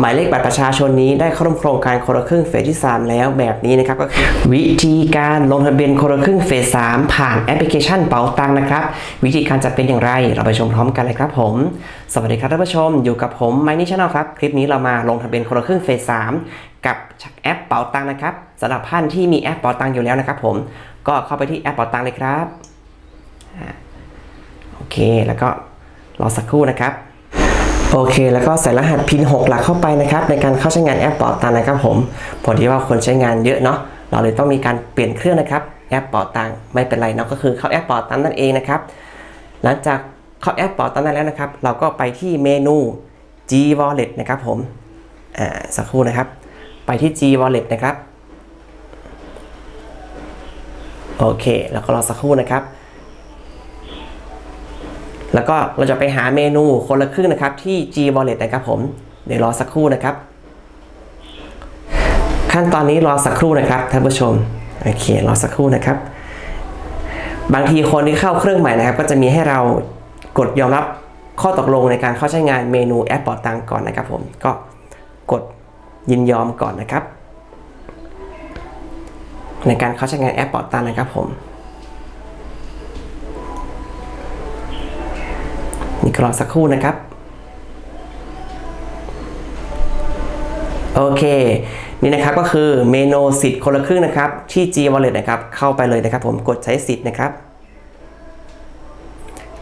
หมายเลขบัตรประชาชนนี้ได้เข้าร่วมโครงการคนละครึ่งเฟสที่ 3 แล้วแบบนี้นะครับก็คือวิธีการลงทะเบียนคนละครึ่งเฟส3ผ่านแอปพลิเคชันเป๋าตังนะครับ วิธีการจะเป็นอย่างไรเราไปชมพร้อมกันเลยครับผม สวัสดีครับท่านผู้ชมอยู่กับผมไมนี่ชาแนลครับ คลิปนี้เรามาลงทะเบียนคนละครึ่งเฟส3กับแอปเป๋าตังนะครับสำหรับท่านที่มีแอปเป๋าตังอยู่แล้วนะครับ ผมก็เข้าไปที่แอปเป๋าตังเลยครับโอเคแล้วก็รอสักครู่นะครับ โอเค แล้วก็ใส่รหัสพิน 6 หลักเข้าไปนะครับ ในการเข้าใช้งานแอปเป๋าตังนะครับผมพอดีว่าคนใช้งานเยอะเนาะเราเลยต้องมีการเปลี่ยนเครื่องนะครับแอปเป๋าตังไม่เป็นไรเนาะก็คือเข้าแอปเป๋าตังนั่นเองนะครับหลังจากเข้าแอปเป๋าตังได้แล้วนะครับ เราก็ไปที่เมนู G Wallet นะครับผมอ่าสักครู่นะครับ ไปที่ G Wallet นะครับโอเค แล้วก็รอสักครู่นะครับ แล้วก็เราจะไปหาเมนูคนละครึ่งนะครับที่ G Wallet นะครับผม เดี๋ยวรอสักครู่นะครับ ขั้นตอนนี้รอสักครู่นะครับท่านผู้ชม โอเค รอสักครู่นะครับ บางทีคนที่เข้าเครื่องใหม่นะครับ ก็จะมีให้เรากดยอมรับข้อตกลงในการเข้าใช้งานเมนูแอปปอตังก่อนนะครับผม ก็กดยินยอมก่อนนะครับ ในการเข้าใช้งานแอปปอตังนะครับผม นี่ก็รอสักครู่นะครับ โอเค นี่นะครับก็คือเมนูสิทธิ์คนละครึ่งนะครับ ที่ G Wallet นะครับ เข้าไปเลยนะครับ ผมกดใช้สิทธิ์นะครับ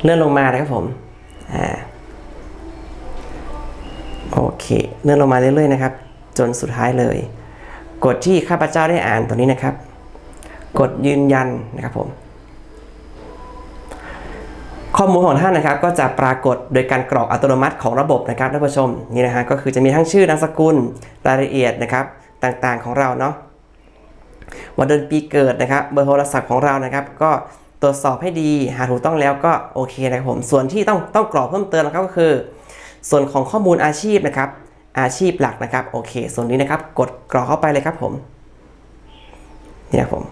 เลื่อนลงมานะครับผมอ่าโอเคเลื่อนลงมาเรื่อยๆนะครับ จนสุดท้ายเลย กดที่ข้าพเจ้าได้อ่านตัวนี้นะครับ กดยืนยันนะครับผม ข้อมูลของท่านนะครับก็จะปรากฏโดยการกรอกอัตโนมัติของระบบนะครับท่านผู้ชมนี่นะฮะก็คือจะมีทั้งชื่อนามสกุลรายละเอียดนะครับต่างๆของเราเนาะวันเดือนปีเกิดนะครับเบอร์โทรศัพท์ของเรานะครับ ก็ตรวจสอบให้ดีหาถูกต้องแล้วก็โอเคนะครับผมส่วนที่ต้องต้องกรอกเพิ่มเติมนะครับก็คือ ส่วนของข้อมูลอาชีพนะครับ อาชีพหลักนะครับโอเค ส่วนนี้นะครับกดกรอกเข้าไปเลยครับผมเนี่ยครับผม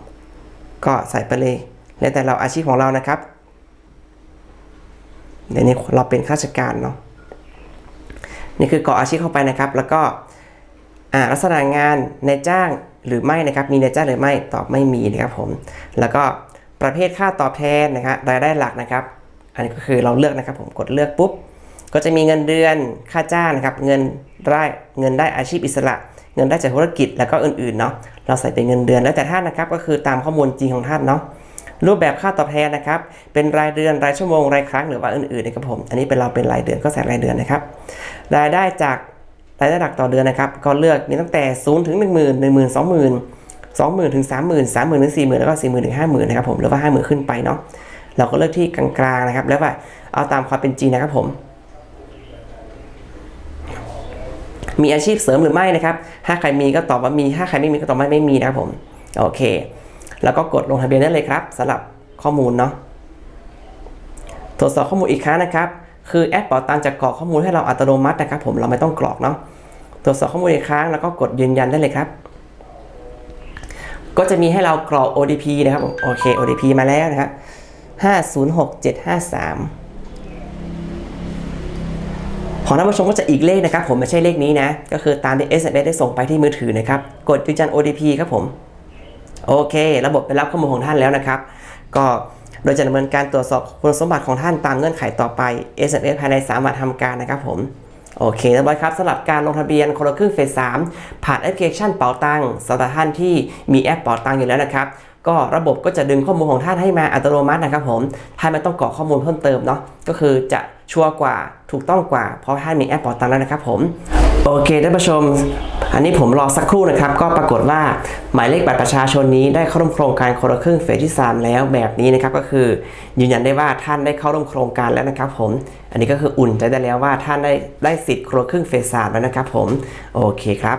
ก็ใส่ไปเลย แล้วแต่เราอาชีพของเรานะครับ เดี๋ยวนี้เราเป็นข้าราชการเนาะนี่คือกรอกอาชีพเข้าไปนะครับ แล้วก็ลักษณะงานในจ้างหรือไม่นะครับ มีในจ้างหรือไม่ตอบไม่มีนะครับผม แล้วก็ประเภทค่าตอบแทนนะครับรายได้หลักนะครับ อันนี้ก็คือเราเลือกนะครับ ผมกดเลือกปุ๊บ ก็จะมีเงินเดือนค่าจ้างนะครับ เงินได้เงินได้อาชีพอิสระ เงินได้จากธุรกิจแล้วก็อื่นๆเนาะเราใส่เป็นเงินเดือนแล้วแต่ท่านนะครับ ก็คือตามข้อมูลจริงของท่านเนาะ รูปแบบค่าตอบแทนนะครับ เป็นรายเดือนรายชั่วโมงรายครั้งหรือว่าอื่นๆนะครับผม อันนี้เป็นเราเป็นรายเดือนก็ใส่รายเดือนนะครับ รายได้จากรายได้หลักต่อเดือนนะครับ ก็เลือกมีตั้งแต่0ถึง1 0 0 0 0 1 0 0 0 0 20,000 20,000ถึง30,000 30,000ถึง40,000แล้วก็40,000ถึง50,000นนะครับผมหรือว่า50,000ขึ้นไปเนาะเราก็เลือกที่กลางๆนะครับ แล้วว่าเอาตามความเป็นจริงนะครับผมมีอาชีพเสริมหรือไม่นะครับ ถ้าใครมีก็ตอบว่ามี ถ้าใครไม่มีก็ตอบว่าไม่มีนะครับผม โอเค แล้วก็กดลงทะเบียนได้เลยครับสำหรับข้อมูลเนาะตรวจสอบข้อมูลอีกครั้งนะครับ คือแอปเป๋าตังจะกรอกข้อมูลให้เราอัตโนมัตินะครับ ผมเราไม่ต้องกรอกเนาะตรวจสอบข้อมูลอีกครั้งแล้วก็กดยืนยันได้เลยครับ ก็จะมีให้เรากรอก OTP นะครับผมโอเค OTP มาแล้วนะครับ506753 ของท่านผู้ชมก็จะอีกเลขนะครับ ผมไม่ใช่เลขนี้นะ ก็คือตามที่ SMS ได้ส่งไปที่มือถือนะครับ กดยืนยัน OTP ครับผม โอเค ระบบไปรับข้อมูลของท่านแล้วนะครับ ก็โดยจะดำเนินการตรวจสอบคุณสมบัติของท่านตามเงื่อนไขต่อไป SMS ภายใน 3 วันทำการนะครับผมโอเคเรียบร้อยครับสำหรับการลงทะเบียนคนละครึ่งเฟส3ผ่านแอปพลิเคชันเป๋าตังสำหรับท่านที่มีแอปเป๋าตังอยู่แล้วนะครับ ก็ระบบก็จะดึงข้อมูลของท่านให้มาอัตโนมัตินะครับผมท่านไม่ต้องกรอกข้อมูลเพิ่มเติมเนาะก็คือจะชัวร์กว่าถูกต้องกว่าเพราะท่านมีแอปเป๋าตังแล้วนะครับผมโอเคท่านผู้ชม อันนี้ผมรอสักครู่นะครับ ก็ปรากฏว่าหมายเลขบัตรประชาชนนี้ได้เข้าร่วมโครงการคนละครึ่งเฟสที่ 3 แล้วแบบนี้นะครับก็คือยืนยันได้ว่าท่านได้เข้าร่วมโครงการแล้วนะครับ ผม อันนี้ก็คืออุ่นใจได้แล้วว่าท่านได้ได้สิทธิ์คนละครึ่งเฟส3แล้วนะครับ ผมโอเคครับ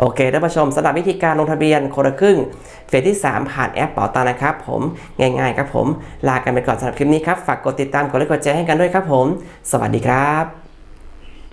โอเคท่านผู้ชมสำหรับวิธีการลงทะเบียนคนละครึ่งเฟสที่ 3 ผ่านแอปเป๋าตังนะครับ ผมง่าย ๆ ครับผม ลากันไปก่อนสำหรับคลิปนี้ครับ ฝากกดติดตามกดไลค์กดแชร์ให้กันด้วยครับผม สวัสดีครับ